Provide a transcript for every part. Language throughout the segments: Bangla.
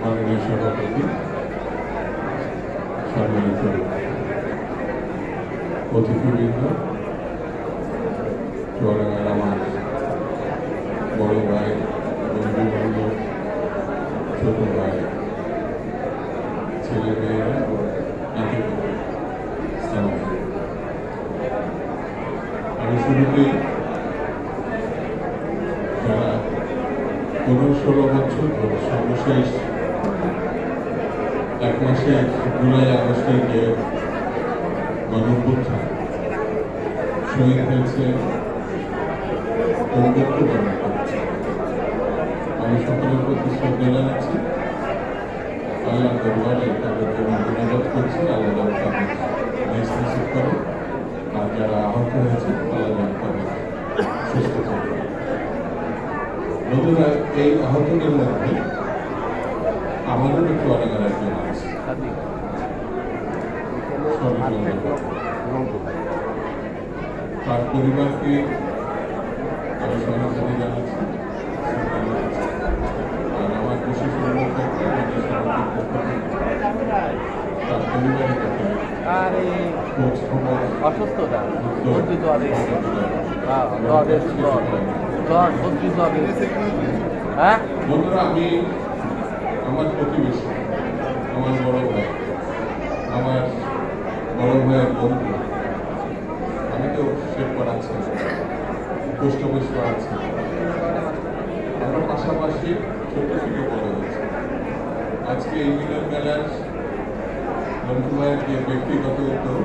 মাননীয় সভাপতি সম্মানিত অতিথিবৃন্দ চুয়াডাঙ্গার আমার বড় ভাই বন্ধু বান্ধব ছোট ভাই ছেলে মেয়েরা আমি শুরুতেই যারা পনেরো ষোলো বছর ধরে সর্বশেষ এক মাসে জুলাই আগস্টে যে গণভ্যুত্থান শহীদ হয়েছে আমি সকলের প্রতি শ্রদ্ধা জানাচ্ছি। আল্লাহ দরবারে তাদেরকে ধন্যবাদ করছি। আল্লাহ তাদের করে। আর যারা আহত হয়েছে, আল্লাহ তাদের সুস্থ থাকে বন্ধুরা, এই আহতদের মধ্যে আমাদের একটু অনেকের একজন আছে তার পরিবারকে আমি সহানুভূতি জানাচ্ছি আর আমার বিশেষ অনুরোধ থাকবে অসুস্থতা হ্যাঁ হ্যাঁ আমি আমার প্রতিবেশী, আমার বড় ভাই, আমার বড় ভাইয়ের বন্ধু। আমি তো সে পড়াচ্ছি পোস্ট অফিস পড়াচ্ছি। আমরা পাশাপাশি ছোট থেকে বড় হয়েছি। আজকে এই মিলন মেলার বন্ধু ভাইয়ের যে ব্যক্তিগত উদ্যোগ,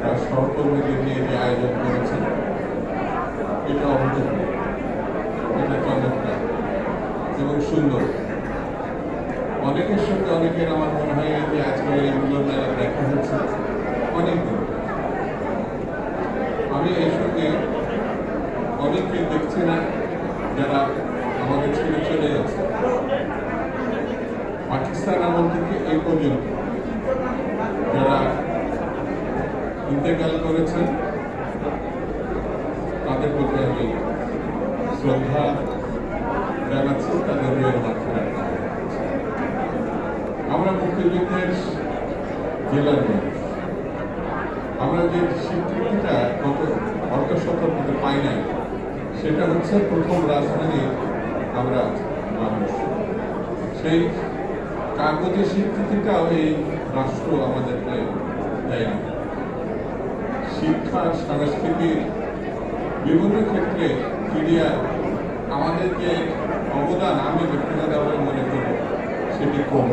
তার সহকর্মীদের নিয়ে যে আয়োজন করেছেন এটা অভূতপূর্ব এটা চমৎকার এবং সুন্দর। অনেকের সঙ্গে অনেকের আমার মনে হয় যে আজকে এইগুলো মেলা দেখা হচ্ছে। অনেক আমি এর সঙ্গে অনেককে দেখছি না, যারা আমাদের ছেড়ে চলে যাচ্ছে। পাকিস্তান আমল থেকে এই পর্যন্ত যারা ইন্তেকাল করেছেন তাদের প্রতি আমি শ্রদ্ধা জানাচ্ছি, তাদের মাধ্যমে মুক্তিযুদ্ধের জেলার আমরা যে স্বীকৃতিটা গত অর্ধ শতাব্দীতে পাই নাই, সেটা হচ্ছে প্রথম রাজধানী আমরা মানুষ। সেই কাগজের স্বীকৃতিটাও এই রাষ্ট্র আমাদেরকে দেয় না। শিক্ষা সংস্কৃতির বিভিন্ন ক্ষেত্রে মিডিয়া আমাদের যে অবদান, আমি ব্যক্তিগতভাবে মনে করি, সেটি কম।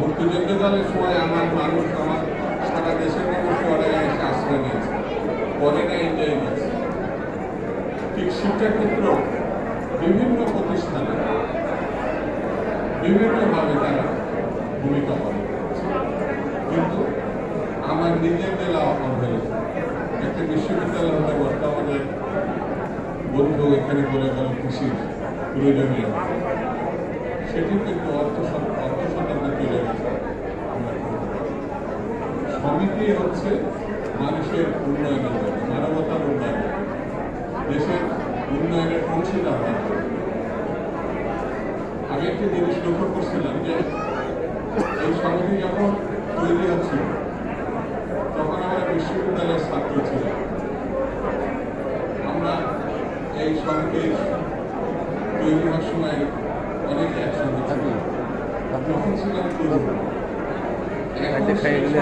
মুক্তিযুদ্ধকালের সময় আমার মানুষ, আমার সারা দেশের মানুষ পরে এসে আশ্রয় নিয়েছে। পরে না ইন্ডিয়ায় গেছে ঠিক শিক্ষাক্ষেত্র বিভিন্ন প্রতিষ্ঠানে বিভিন্নভাবে তারা ভূমিকা পালন করেছে। কিন্তু আমার নিজের বেলা অবহেলিত একটা বিশ্ববিদ্যালয় হলে আমাদের বন্ধু এখানে বলে গেল কৃষির প্রয়োজনীয়। সেটি কিন্তু অর্থ অর্থ শতাব্দী চলে। সমিতি হচ্ছে মানুষের উন্নয়নের মানবতার উন্নয়ন দেশের উন্নয়নের অংশীদার। আমি একটি জিনিস লক্ষ্য করছিলাম যে, এই সমিতি যখন তৈরি হচ্ছিল তখন আমরা বিশ্ববিদ্যালয়ের ছাত্র ছিলাম আমরা এই সমিতির তৈরি হওয়ার সময় একটা সেই গেলে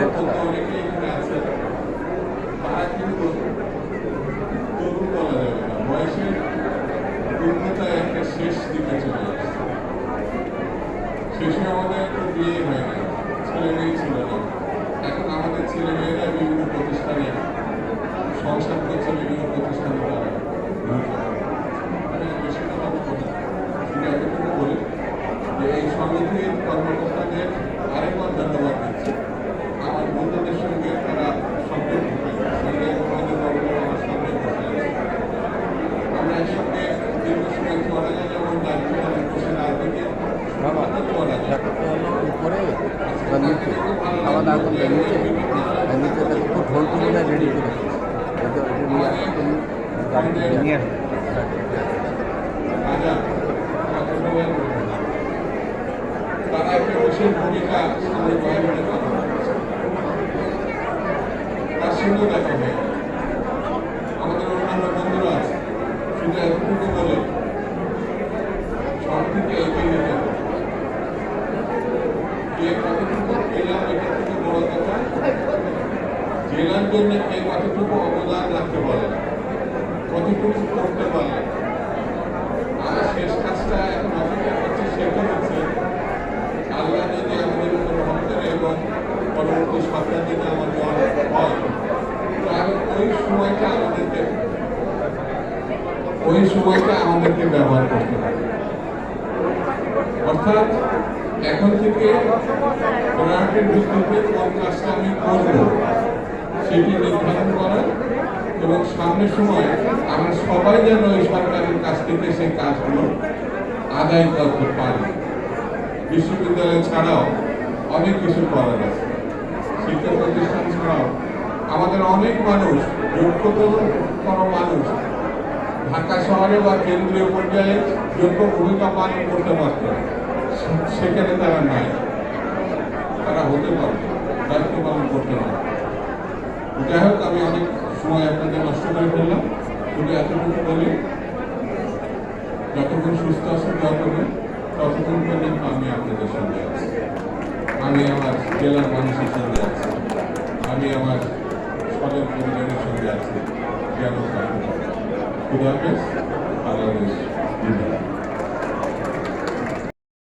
একটা শেষ দিকে শেষে আমাদের তো বিয়ে হয় না ছিল না এখন আমাদের ছেলে মেয়েরা বিভিন্ন প্রতিষ্ঠানে সংসার করছে বিভিন্ন প্রতিষ্ঠানে তারা ভূমিকা পালন করছে। আমি বেশি কথা বলব না শুধু এতটুকু বলি যে এই সমিতির কর্মকর্তাদের আরেকবার ধন্যবাদ দিচ্ছি আমার বন্ধুদের সঙ্গে তারা সম্পর্ক সঙ্গে আমাদের বাবুরা আমার সঙ্গে বসে আছে আমরা একসঙ্গে দীর্ঘ সময় চলা যায় যেমন দার্জিলিং বসে রাজনীতি বাবা চলা যায় ব্যাপারটা হলো উপরে বা নিচে খাওয়া দাওয়া করবে নিচে আর নিচে তাকে খুব ঢোল তুলে রেডি করে এটা এটা নিয়ে আসো তুমি গাড়িতে নিয়ে আসো রাজা ধন্যবাদ একটা সামরিক বাহিনীতে কথা তার সঙ্গে দেখা আমাদের অন্যান্য বন্ধুরা, শুধু বলে সব থেকে এগিয়ে নিতে হবে কতটুকু কথা জেলার জন্য কে কতটুকু অবদান রাখতে পারে কতটুকু করতে পারে আমার শেষ কাজটা এখন অপেক্ষা করছে সেটা হচ্ছে আল্লাহ যদি আমাদের উপর রহম এবং পরবর্তী সরকার যদি আমার দল হয় তাহলে ওই সময়টা আমাদেরকে ওই সময়টা আমাদেরকে ব্যবহার করতে হবে। অর্থাৎ এখন থেকে ঘোড়াহাটের ভিত্তিতে কোন কাজটা আমি করব, সেটি নির্ধারণ করা এবং সামনের সময় আমরা সবাই যেন ওই সরকারের কাছ থেকে সেই কাজগুলো আদায় করতে পারি। বিশ্ববিদ্যালয় ছাড়াও অনেক কিছু করার আছে। শিক্ষা প্রতিষ্ঠান ছাড়াও আমাদের অনেক মানুষ, যোগ্যতর মানুষ ঢাকা শহরে বা কেন্দ্রীয় পর্যায়ে যোগ্য ভূমিকা পালন করতে পারত সেখানে তারা নাই। তারা হতে পারে দায়িত্ব পালন করতে পারে যাই হোক, আমি অনেক সময় করে ফেললাম উনি এতটুকু বলে যতক্ষণ সুস্থ আছেন ততক্ষণ ততক্ষণ পর্যন্ত আমি আপনাদের সঙ্গে আছি। আমি আমার জেলার মানুষের সঙ্গে আছি। আমি আমার সদর পরিবারের সঙ্গে আছি। জ্ঞান খুদা হাফেজ। আল্লাহ হাফেজ।